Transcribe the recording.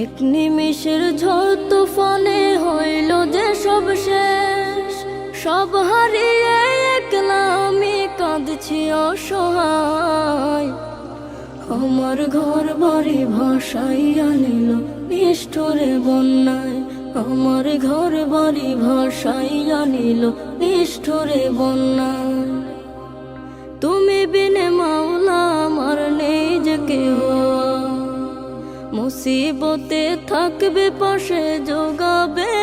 এক নিমিষের ঝড় তুফানে হইল যে সব শেষ। সব হারিয়ে একলা আমি কাঁদছি অসহায়। আমার ঘর বাড়ি ভাষাই আনিল নিষ্ঠুরে বন্যায়। আমার ঘর বাড়ি ভাষাই আনিল নিষ্ঠুরে বন্যায়। তুমি বিনে মুসিবতে থাকবে পাশে যোগাবে